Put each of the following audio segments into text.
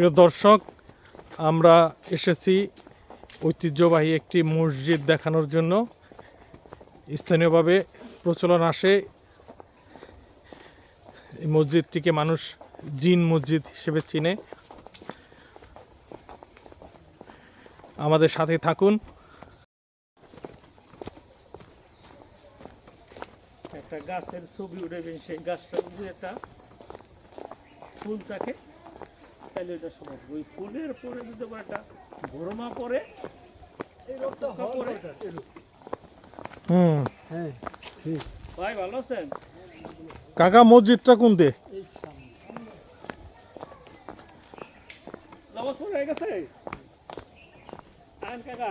প্রিয় দর্শক, আমরা এসেছি ঐতিহ্যবাহী একটি মসজিদ দেখানোর জন্য। স্থানীয়ভাবে প্রচলন আসে। এই মসজিদটিকে মানুষ জিন মসজিদ হিসেবে চিনে। আমাদের সাথে থাকুন। একটা গাছের ছবি উঠেবেন সেই গাছটা একটা ফুল থাকে তাহলে ওইটা সম্ভব ওই ফুলের পরে যদি আবার একটা ভরমা পরে হুম। ভাই ভালো আছেন? কাকা মসজিদটা কোনতে নামাজ পড়ে হয়ে গেছে? আন কাকা।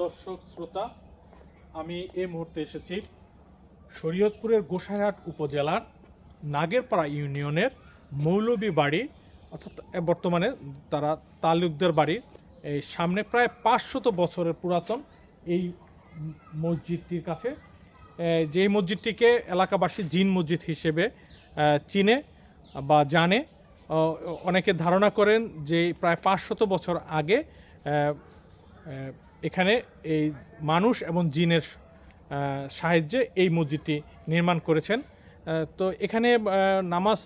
দর্শক শ্রোতা, আমি এই মুহূর্তে এসেছি শরীয়তপুরের গোসাইহাট উপজেলার নাগেরপাড়া ইউনিয়নের মৌলবী বাড়ি, অর্থাৎ বর্তমানে তারা তালুকদের বাড়ি। এই সামনে প্রায় পাঁচশত বছরের পুরাতন এই মসজিদটির কাছে। যেই মসজিদটিকে এলাকাবাসী জিন মসজিদ হিসেবে চিনে বা জানে অনেকে ধারণা করেন যে প্রায় পাঁচশত বছর আগে এখানে এই মানুষ এবং জিনের সাহায্যে এই মসজিদটি নির্মাণ করেছেন। তো এখানে নামাজ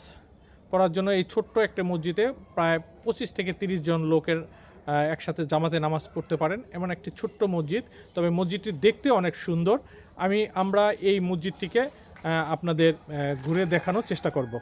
পড়ার জন্য এই ছোট্ট একটা মসজিদে প্রায় পঁচিশ থেকে তিরিশ জন লোকের একসাথে জামাতে নামাজ পড়তে পারেন। এমন একটি ছোট্ট মসজিদ, তবে মসজিদটি দেখতে অনেক সুন্দর। আমি, আমরা এই মসজিদটিকে আপনাদের ঘুরে দেখানোর চেষ্টা করব।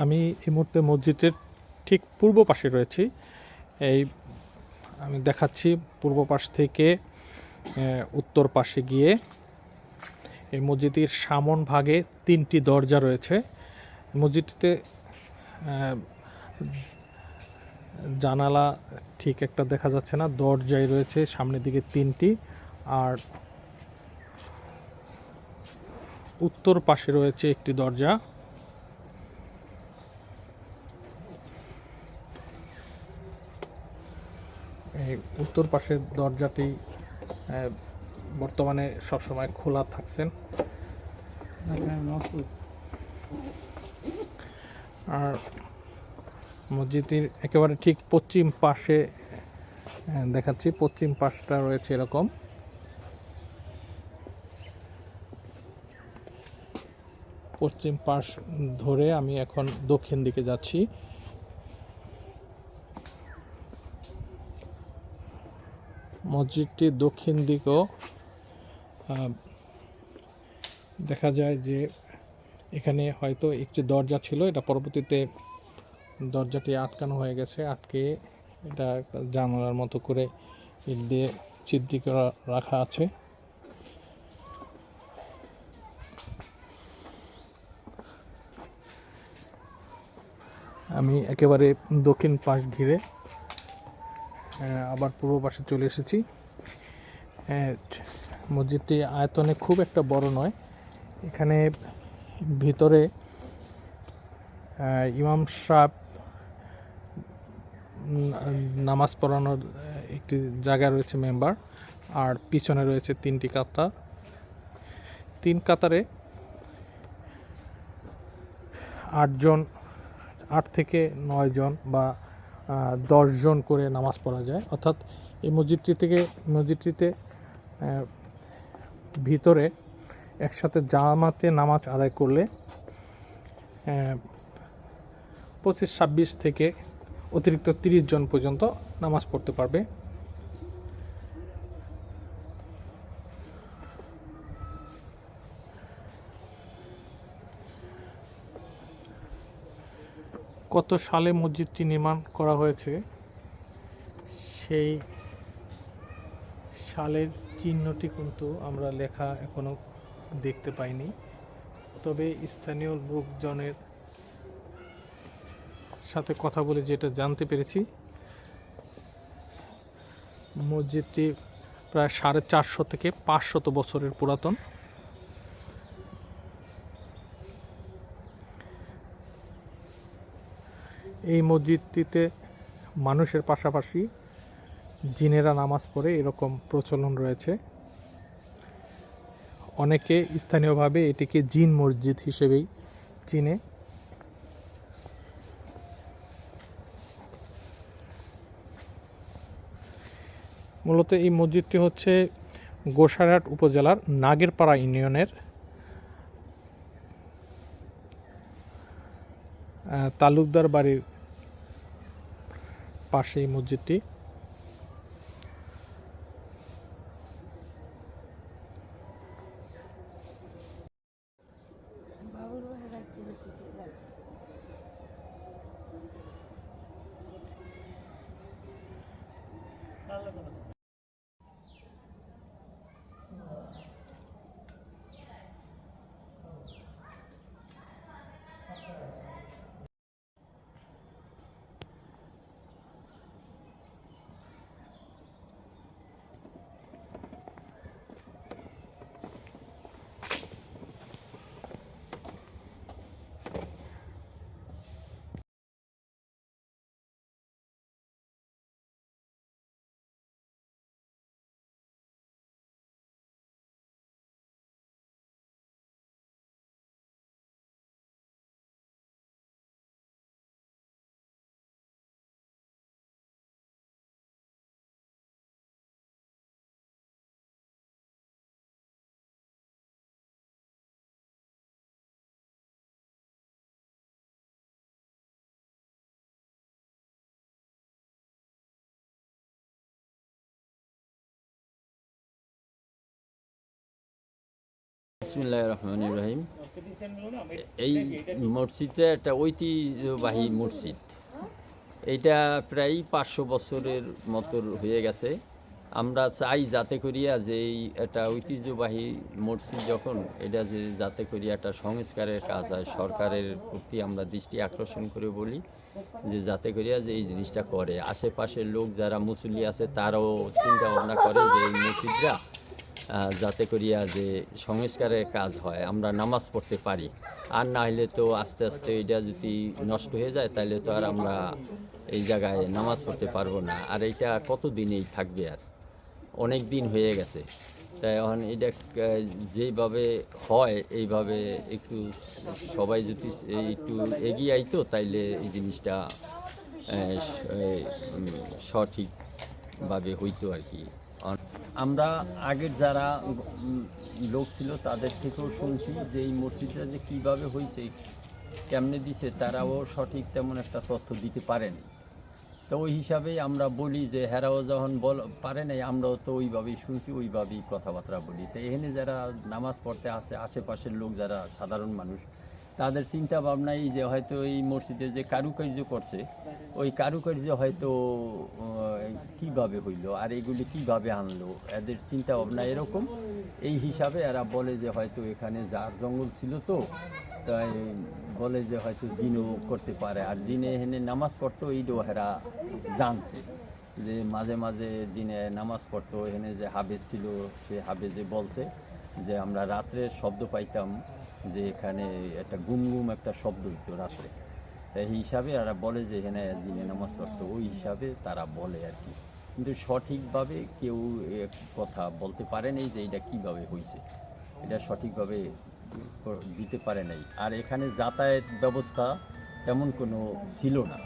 আমি এই মুহূর্তে মসজিদের ঠিক পূর্ব পাশে রয়েছি। এই আমি দেখাচ্ছি পূর্ব পাশ থেকে উত্তর পাশে গিয়ে। এই মসজিদের সামন ভাগে তিনটি দরজা রয়েছে। মসজিদটিতে জানালা ঠিক একটা দেখা যাচ্ছে না দরজাই রয়েছে, সামনের দিকে তিনটি। আর উত্তর পাশে রয়েছে একটি দরজা এই উত্তর পাশের দরজাটি বর্তমানে সবসময় খোলা থাকছেন। আর মসজিদটির একেবারে ঠিক পশ্চিম পাশে দেখাচ্ছি, পশ্চিম পাশটা রয়েছে এরকম। পশ্চিম পাশ ধরে আমি এখন দক্ষিণ দিকে যাচ্ছি। মসজিদটির দক্ষিণ দিকেও দেখা যায় যে এখানে হয়তো একটি দরজা ছিল, এটা পরবর্তীতে দরজাটি আটকানো হয়ে গেছে, আটকে এটা জানালার মতো করে ইট দিয়ে ছিদ্রি করা রাখা আছে। আমি একেবারে দক্ষিণ পাশ ঘিরে আবার পূর্ব পাশে চলে এসেছি। মসজিদটি আয়তনে খুব একটা বড় নয়। এখানে ভিতরে ইমাম উম, নামাজ পড়ানোর একটি জায়গা রয়েছে মেম্বার আর পিছনে রয়েছে তিনটি কাতার। তিন কাতারে আটজন আট থেকে নয় জন বা দশজন করে নামাজ পড়া যায়। অর্থাৎ এই মসজিদটি থেকে মসজিদটিতে ভিতরে একসাথে জামাতে নামাজ আদায় করলে পঁচিশ ছাব্বিশ থেকে অতিরিক্ত তিরিশ জন পর্যন্ত নামাজ পড়তে পারবে। কত সালে মসজিদটি নির্মাণ করা হয়েছে, সেই সালের চিহ্নটি কিন্তু আমরা লেখা এখনও দেখতে পাইনি। তবে স্থানীয় লোকজনের সাথে কথা বলে যেটা জানতে পেরেছি, মসজিদটি প্রায় সাড়ে চারশো থেকে পাঁচশত বছরের পুরাতন। এই মসজিদটিতে মানুষের পাশাপাশি জিনেরা নামাজ পড়ে এরকম প্রচলন রয়েছে। অনেকে স্থানীয়ভাবে এটিকে জিন মসজিদ হিসেবেই চিনে। মূলত এই মসজিদটি হচ্ছে গোসারহাট উপজেলার নাগেরপাড়া ইউনিয়নের তালুকদার বাড়ির পাশে এই মসজিদটি Gracias. বিসমিল্লাহ রহমান রহিম। ডিজাইনগুলো না আমি এই এটা? মসজিদটা একটা ঐতিহ্যবাহী মসজিদ। এইটা প্রায় পাঁচশো বছরের মতো হয়ে গেছে। আমরা চাই যাতে করিয়া যে এই একটা ঐতিহ্যবাহী মসজিদ যখন এটা যে যাতে করিয়া একটা সংস্কারের কাজ হয় সরকারের প্রতি আমরা দৃষ্টি আকর্ষণ করে বলি যে যাতে করিয়া যে এই জিনিসটা করে। আশেপাশের লোক যারা মুসলি আছে তারাও চিন্তা ভাবনা করে যে এই মসজিদরা যাতে করিয়া যে সংস্কারের কাজ হয়, আমরা নামাজ পড়তে পারি। আর না হলে তো আস্তে আস্তে এটা যদি নষ্ট হয়ে যায় তাহলে তো আর আমরা এই জায়গায় নামাজ পড়তে পারব না। আর এইটা কতদিনেই থাকবে আর? অনেক দিন হয়ে গেছে। তাই এখন এটা যেইভাবে হয়, এইভাবে একটু সবাই যদি একটু এগিয়ে আইতো, তাইলে এই জিনিসটা সঠিকভাবে হইতো আর কি। আমরা আগের যারা লোক ছিল তাদের থেকেও শুনছি যে এই মসজিদটা যে কীভাবে হয়েছে, কেমনে দিছে, তারাও সঠিক তেমন একটা তথ্য দিতে পারেনি। তো ওই হিসাবেই আমরা বলি যে হেরাও যখন বল পারে নাই, আমরাও তো ওইভাবেই শুনছি, ওইভাবেই কথাবার্তা বলি। তো এখানে যারা নামাজ পড়তে আসে, আশেপাশের লোক যারা সাধারণ মানুষ তাদের চিন্তা ভাবনাই যে হয়তো এই মসজিদে যে কারুকার্য করছে, ওই কারুকার্য হয়তো কীভাবে হইল, আর এগুলি কীভাবে আনলো, এদের চিন্তা ভাবনা এরকম। এই হিসাবে এরা বলে যে হয়তো এখানে জার জঙ্গল ছিল তো, তাই বলে যে হয়তো জিনও করতে পারে, আর জিনে এখানে নামাজ পড়তো এইটাও হেরা জানছে। যে মাঝে মাঝে জিনে নামাজ পড়তো, এখানে যে হাবেজ ছিল, সে হাবেজে বলছে যে আমরা রাত্রে শব্দ পাইতাম যে এখানে একটা গুম গুম একটা শব্দ হইতো রাত্রে। এই হিসাবে এরা বলে যে এখানে জিনে নামাজ পড়তো ওই হিসাবে তারা বলে আর কি। কিন্তু সঠিকভাবে কেউ কথা বলতে পারে নাই যে এটা কীভাবে হয়েছে এটা সঠিকভাবে দিতে পারে নাই। আর এখানে যাতায়াত ব্যবস্থা তেমন কোনো ছিল না।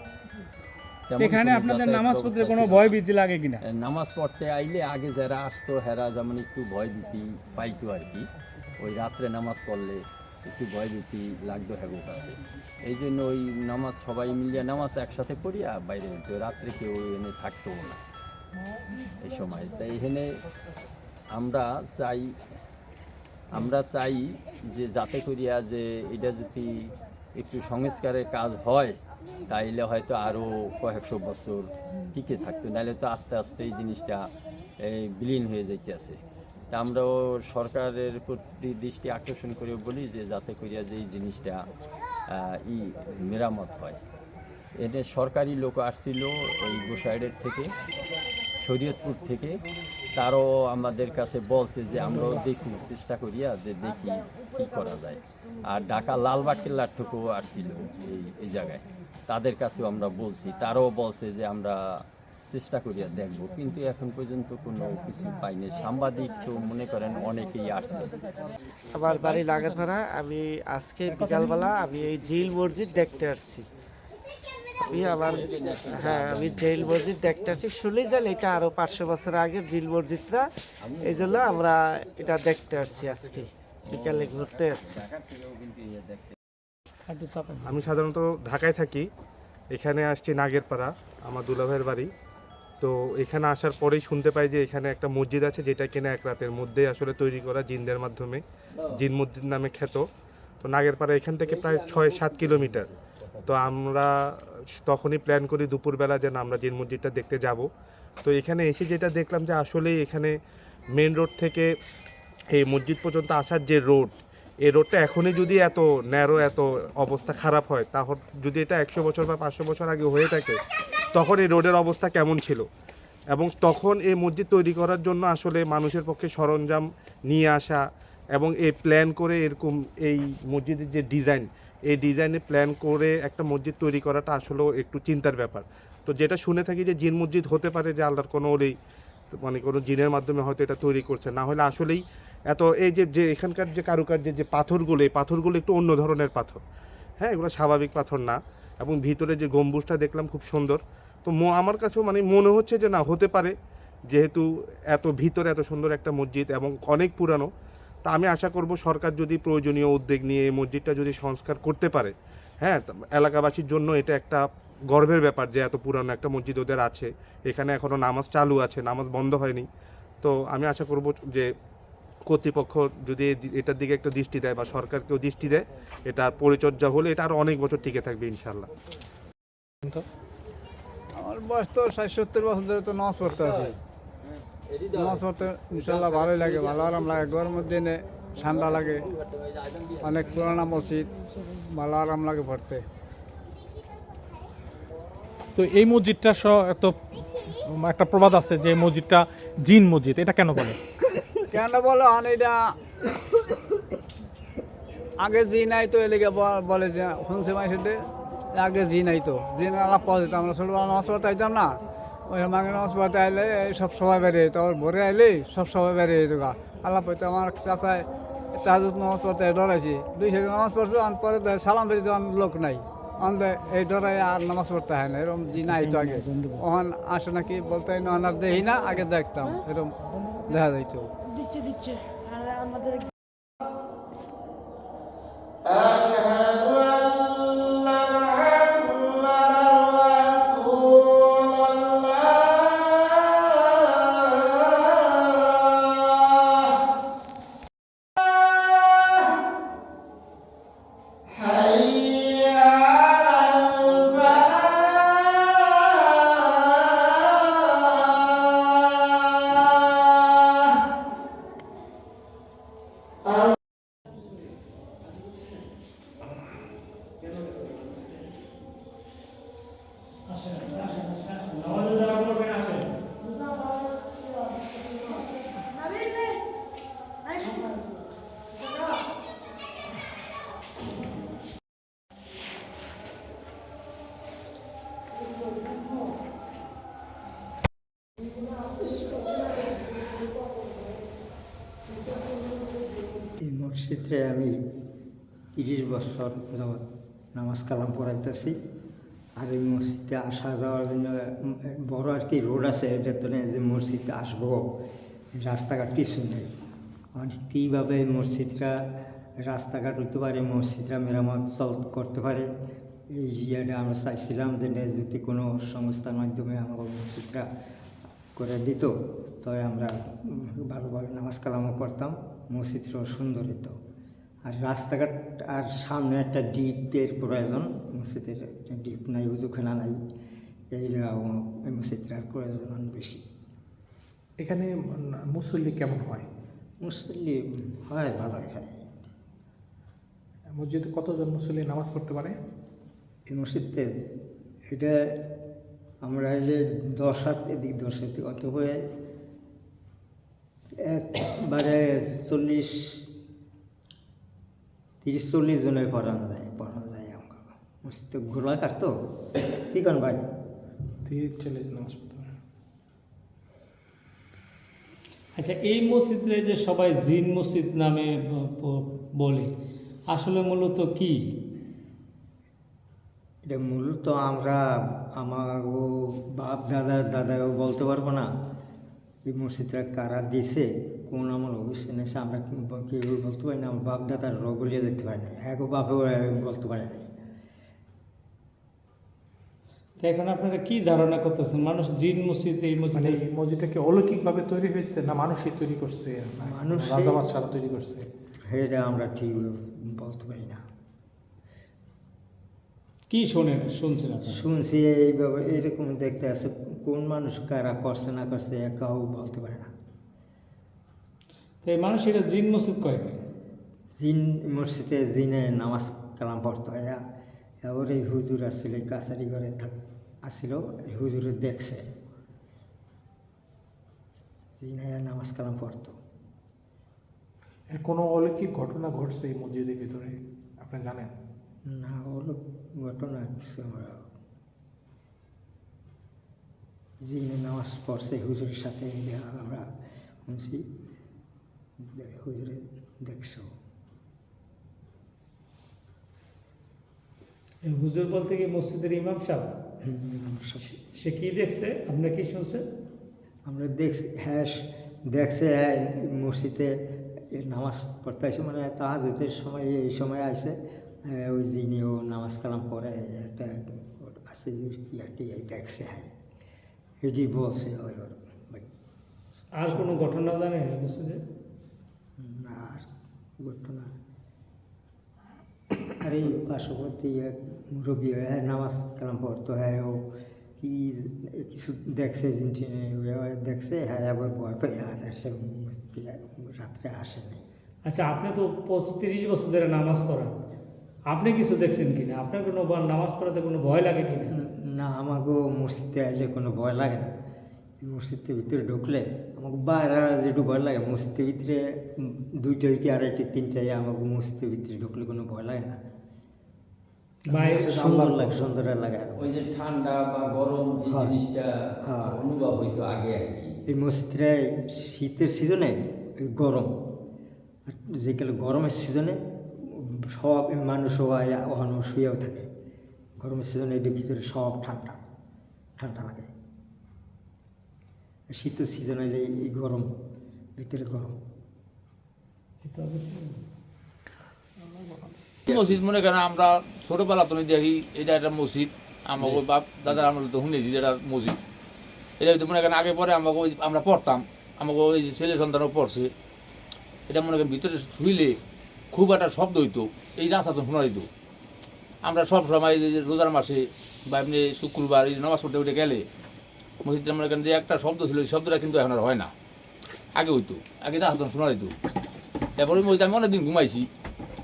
এখানে আপনাদের নামাজ পড়তে কোনো ভয় ভীতি লাগে কিনা? নামাজ পড়তে আইলে আগে যারা আসতো হেরা যেমন একটু ভয় ভীতি পাইতো আর কি। ওই রাত্রে নামাজ পড়লে একটু ভয় ভীতি লাগতো হ্যাগো কাছে। এই জন্য ওই নামাজ, সবাই মিলিয়ে নামাজ একসাথে পড়িয়া বাইরে হইতো রাত্রে কেউ এনে থাকতো না এই সময়। তাই এখানে আমরা চাই আমরা চাই যে যাতে করিয়া যে এটা যদি একটু সংস্কারের কাজ হয়, তাইলে হয়তো আরও কয়েকশো বছর টিকে থাকতো নাহলে তো আস্তে আস্তে এই জিনিসটা বিলীন হয়ে যাইতে আছে তা আমরাও সরকারের প্রতি দৃষ্টি আকর্ষণ করে বলি যে যাতে করিয়া যে এই জিনিসটা ই মেরামত হয়। এতে সরকারি লোক আসছিল ওই গোসাইডের থেকে, শরীয়তপুর থেকে। তারও আমাদের কাছে বলছে যে আমরাও দেখি, চেষ্টা করিয়া যে দেখি কি করা যায়। আর ঢাকা লালবাগ কেল্লার থেকেও আসছিল এই এই জায়গায়। তাদের কাছেও আমরা বলছি। তারাও বলছে যে আমরা চেষ্টা করিয়া দেখব। কিন্তু এখন পর্যন্ত কোনো কিছু পাইনি। সাংবাদিক তো মনে করেন অনেকেই আসছে। আমার বাড়ি লাগাপাড়া আমি আজকে বিকালবেলা আমি এই জিল মসজিদ দেখতে আসছি। আমি আমার হ্যাঁ আমি জেল মসজিদ দেখতে আসছি। শুনি যে এটা আরও পাঁচশো বছর আগে জিল মসজিদটা এই জন্য আমরা এটা দেখতে আসছি আজকে। বিকালে ঘুরতে আসছি। আমি সাধারণত ঢাকায় থাকি। এখানে আসছি নাগেরপাড়া আমার দুলাভাইয়ের বাড়ি। তো এখানে আসার পরেই শুনতে পাই যে এখানে একটা মসজিদ আছে যেটা কিনা এক রাতের মধ্যে আসলে তৈরি করা জিনদের মাধ্যমে। জিন মসজিদ নামে খ্যাত। তো নাগেরপাড়া এখান থেকে প্রায় ছয় সাত কিলোমিটার। তো আমরা তখনই প্ল্যান করি দুপুরবেলা যেন আমরা জিন মসজিদটা দেখতে যাব। তো এখানে এসে যেটা দেখলাম যে আসলেই এখানে মেন রোড থেকে এই মসজিদ পর্যন্ত আসার যে রোড এই রোডটা এখনই যদি এত ন্যারো এত অবস্থা খারাপ হয়, তাহলে যদি এটা একশো বছর বা পাঁচশো বছর আগে হয়ে থাকে তখন এই রোডের অবস্থা কেমন ছিল? এবং তখন এই মসজিদ তৈরি করার জন্য আসলে মানুষের পক্ষে সরঞ্জাম নিয়ে আসা এবং এই প্ল্যান করে এরকম এই মসজিদের যে ডিজাইন এই ডিজাইনে প্ল্যান করে একটা মসজিদ তৈরি করাটা আসলেও একটু চিন্তার ব্যাপার। তো যেটা শুনে থাকি যে জিন মসজিদ হতে পারে যে আল্লাহর কোনো ওই মানে কোনো জিনের মাধ্যমে হয়তো এটা তৈরি করছে, না হলে আসলেই এত এই যে যে এখানকার যে কারুকার্যের যে পাথরগুলো, এই পাথরগুলো একটু অন্য ধরনের পাথর। হ্যাঁ এগুলো স্বাভাবিক পাথর না। এবং ভিতরে যে গম্বুজটা দেখলাম খুব সুন্দর। তো আমার কাছেও মানে মনে হচ্ছে যে না, হতে পারে। যেহেতু এত ভিতরে এত সুন্দর একটা মসজিদ এবং অনেক পুরানো, তা আমি আশা করব সরকার যদি প্রয়োজনীয় উদ্যোগ নিয়ে এই মসজিদটা যদি সংস্কার করতে পারে হ্যাঁ এলাকাবাসীর জন্য এটা একটা গর্বের ব্যাপার যে এত পুরানো একটা মসজিদ ওদের আছে। এখানে এখনও নামাজ চালু আছে, নামাজ বন্ধ হয়নি। তো আমি আশা করব যে কর্তৃপক্ষ যদি এটার দিকে একটা দৃষ্টি দেয় বা সরকারকেও দৃষ্টি দেয়, এটা পরিচর্যা হলে এটা আরও অনেক বছর টিকে থাকবে ইনশাল্লাহ আমার বয়স তো ষাট সত্তর বছর ধরে তো নামাজ পড়তে আছে। নামাজ পড়তে ইনশাল্লাহ ভালোই লাগে ভালো আরাম লাগে গরমের দিনে ঠান্ডা লাগে অনেক পুরানা মসজিদ ভালো আরাম লাগে পড়তে। তো এই মসজিদটা সহ এত একটা প্রবাদ আছে যে মসজিদটা জিন মসজিদ এটা কেন বলে? কেন বলো এটা আগে জি নাই তো এদিকে বলে যে শুনছে মাইসেটে আগে জি নাই তো। জি আলাপ পাওয়া যেত আমরা ছোটবেলা নামাজ পড়তে আইতাম না। ওই মাকে নামাজ পড়তে আইলে সব সবাই বেরিয়ে যেত। আবার ভোরে আইলেই সব সবাই বেরিয়ে যেত গা। আল্লাহ পড়তে, আমার চাচায় তাহাজুদ নামাজ পড়তে ডরাইছি। দুই সেদিন নামাজ পড়ছে আর পরে সালাম বেরিয়ে তখন লোক নাই। অন্ধে এই ডরাই আর নামাজ পড়তে হয় না। এরকম জি নাই তো আগে। ওখান আসে নাকি বলতে হয়, না আর দেখি না, আগে দেখতাম। এরকম দেখা যাইতো। দিচ্ছে দিচ্ছে। আর আমাদের এই মসজিদে আমি তিরিশ বছর যাবৎ নামাজ কালাম পড়াইতেছি। আর এই মসজিদে আসা যাওয়ার জন্য বড় আর কি রোড আছে এটার জন্য যে মসজিদে আসব, রাস্তাঘাট কিছু নেই। কীভাবে এই মসজিদটা, রাস্তাঘাট হইতে পারে মসজিদরা মেরামত চল করতে পারে, এই ইয়েটা আমরা চাইছিলাম যে যদি কোনো সংস্থার মাধ্যমে আমার মসজিদরা করে দিত তবে আমরা ভালোভাবে নামাজ কালামও করতাম মসজিদটাও সুন্দর হতো আর রাস্তাঘাট আর সামনে একটা ডিপের প্রয়োজন মসজিদের একটা ডিপ নাই উজুখানা নাই এই মসজিদটার প্রয়োজন অনেক বেশি। এখানে মুসল্লি কেমন হয়? মুসল্লি হয় ভালো এখানে মসজিদে কতজন মুসল্লি নামাজ পড়তে পারে? এই মসজিদে এটা আমরা এলে দশ হাত এদিক দশ হাত অত হয়ে একবারে চল্লিশ তিরিশ চল্লিশ জনের পড়ানো যায় পড়ানো যায় আমাকে। মসজিদ তো গোলাকার তো ঠিক আছে ভাই? তিরিশ চল্লিশ নামাজ আচ্ছা এই মসজিদে যে সবাই জিন মসজিদ নামে বলে আসলে মূলত কি? এটা মূলত আমরা আমার ও বাপ দাদার দাদাও বলতে পারব না এই মসজিদটা কারা দিছে? কোন আমল অবশ্যই নেছে আমরা কি- কেউ বলতে পারি না আমার বাপ দাদার রগলিয়ে যেতে পারি না। এক বাপেও বলতে পারে না। তো এখন আপনারা কি ধারণা করতেছেন? মানুষ জিন মসজিদ এই মানে মসজিদে এই মসজিদটা কি অলৌকিকভাবে তৈরি হয়েছে না মানুষই তৈরি করছে? মানুষই- রাজা বাদশারা তৈরি করছে? এটা আমরা ঠিক বলতে পারি না। কি শোনেন শুনছেন শুনছি এইভাবে এরকম দেখতে আছে কোন মানুষ কারা করছে না করছে কাউ বলতে পারে না। তো এই মানুষ এটা জিন মসজিদ কয়? জিন মসজিদে জিনে নামাজ কালাম পড়তো এবার এই হুজুর আসছিল এই কাছারি ঘরে থাক আসছিল এই হুজুরে দেখছে। জিনে নামাজ কালাম পড়তো। এর কোনো অলৌকিক ঘটনা ঘটছে এই মসজিদের ভিতরে? আপনি জানেন? না হলো ঘটনা কিছু আমরা জিনে নামাজ পড়ছে হুজুরের সাথে আমরা শুনছি। হুজুরে দেখছ। হুজুর বলতে কি মসজিদের ইমাম সাহেব? সে কি দেখছে? আপনি কি শুনছেন? আমরা দেখছি হ্যাঁ দেখছে হ্যাঁ মসজিদে নামাজ পড়তে আসে মানে তাহাজুদের সময় এই সময় আসে হ্যাঁ, ওই যিনিও নামাজ কালাম পড়ে একটা আছে ইয়াটি দেখছে হ্যাঁ। এটি বলছে আর কোনো ঘটনা জানেন মসজিদে? ঘটনা। আর এই পার্শ্ববর্তী এক মুরব্বী হয় হ্যাঁ নামাজ কালাম পড়তো হ্যাঁ ও কি কিছু দেখছে দেখছে হ্যাঁ আবার ভয় পেয়ে আর সে মসজিদে রাত্রে আসে নাই। আচ্ছা আপনি তো পঁয়ত্রিশ বছর ধরে নামাজ পড়েন। আপনি কিছু দেখছেন কিনা? আপনার কোনো নামাজ পড়াতে কোনো ভয় লাগে কিনা? না আমাকেও মসজিদে আসলে কোনো ভয় লাগে না। মসজিদের ভিতরে ঢুকলে আমাকে বাইরে যেটু ভয় লাগে মসজিদের ভিতরে দুইটা কি আড়াইটা তিনটায় আমাকে মসজিদের ভিতরে ঢুকলে কোনো ভয় লাগে না। বাইরে সুন্দর লাগে। সুন্দর লাগে ওই যে ঠান্ডা বা গরম এই হ্যাঁ। জিনিসটা। অনুভব হইতো আগে আর কি এই মসজিদে শীতের সিজনে এই গরম আর যেকালে গরমের সিজনে সব মানুষ সবাই ওখানে শুয়েও থাকে। গরমের সিজনে এটির ভিতরে সব ঠান্ডা ঠান্ডা লাগে। শীতের সিজনে হলে এই গরম, ভিতরে গরম। মসজিদ মনে করেন আমরা ছোটবেলা তুমি দেখি, এটা একটা মসজিদ। আমাকে বাপ, দাদা আমরা তো শুনেছি যে যেটা মসজিদ। এটা মনে করেন আগে পরে আমাকে আমরা পড়তাম, আমাকে ওই যে ছেলে সন্তানও পড়ছে। এটা মনে করেন ভিতরে শুইলে খুব একটা শব্দ হইতো, এই রাস্তা তো শোনা হইতো আমরা সব সময় রোজার মাসে বা এমনি শুক্রবার এই নামাজ পড়তে উঠে গেলে মসজিদে করেন যে একটা শব্দ ছিল এই শব্দটা কিন্তু এখন আর হয় না। আগে হইতো আগে রাস্তা শোনা হইতো তারপরে ওই মসজিদে আমি অনেকদিন ঘুমাইছি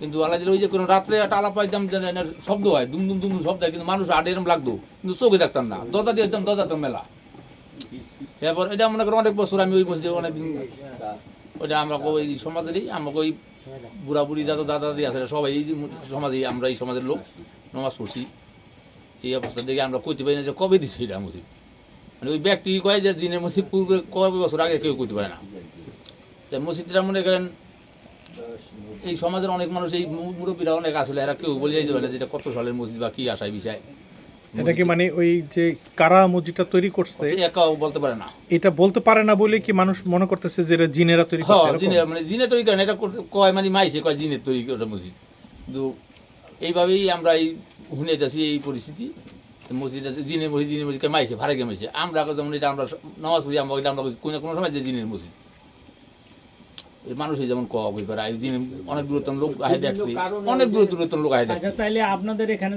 কিন্তু আল্লাহ ওই যে কোনো রাত্রে একটা আলাপ পাইতাম যে না, শব্দ হয় দুম দুম দুম শব্দ হয় কিন্তু মানুষ আটে এরম লাগতো কিন্তু চোখে দেখতাম না। দরজা দিয়ে একদম দরজা মেলা। এরপর এটা মনে করো অনেক বছর আমি ওই মসজিদে অনেকদিন ওইটা আমাকে ওই সমাজেরই আমাকে ওই বুড়া বুড়ি দাদা দাদা দাদি আছে সবাই এই সমাজে আমরা এই সমাজের লোক নমাজ পড়ছি। এই অবস্থা দেখে আমরা কইতে পারি না যে কবে দিচ্ছি এটা মসজিদ। মানে ওই ব্যক্তি কয় যে দিনের মসজিদ পূর্বে কবে বছর আগে কেউ করতে পারে না। তাই মসজিদটা মনে করেন এই সমাজের অনেক মানুষ এই মুরব্বীরা অনেক আসলে এরা কেউ বলে যেতে পারে না যে এটা কত সালের মসজিদ বা কি আশায় বিষয়। এটা কি মানে ওই যে কারা মসজিদটা তৈরি করছে একাও বলতে পারে না। এটা বলতে পারে না বলে কি মানুষ মনে করতেছে যে এটা জিনেরা তৈরি করছে হ্যাঁ? জিনের মানে জিনে তৈরি করেন এটা কয় মানে মাইছে কয় জিনের তৈরি করে মসজিদ। কিন্তু এইভাবেই আমরা এই শুনে যাচ্ছি এই পরিস্থিতি। মসজিদ আছে জিনের মসজিদ দিনের মসজিদ মাইছে ভাড়া গেমেছে আমরা যেমন এটা আমরা নামাজ পড়ি আমরা এটা আমরা কোনো কোনো সময় যে দিনের মসজিদ। এই মানুষই যেমন কওয়া করে দিনের অনেক দূরত্ব লোক আহে দেখতে। অনেক দূর দূরত্ব লোক আহে দেখতে। তাহলে আপনাদের এখানে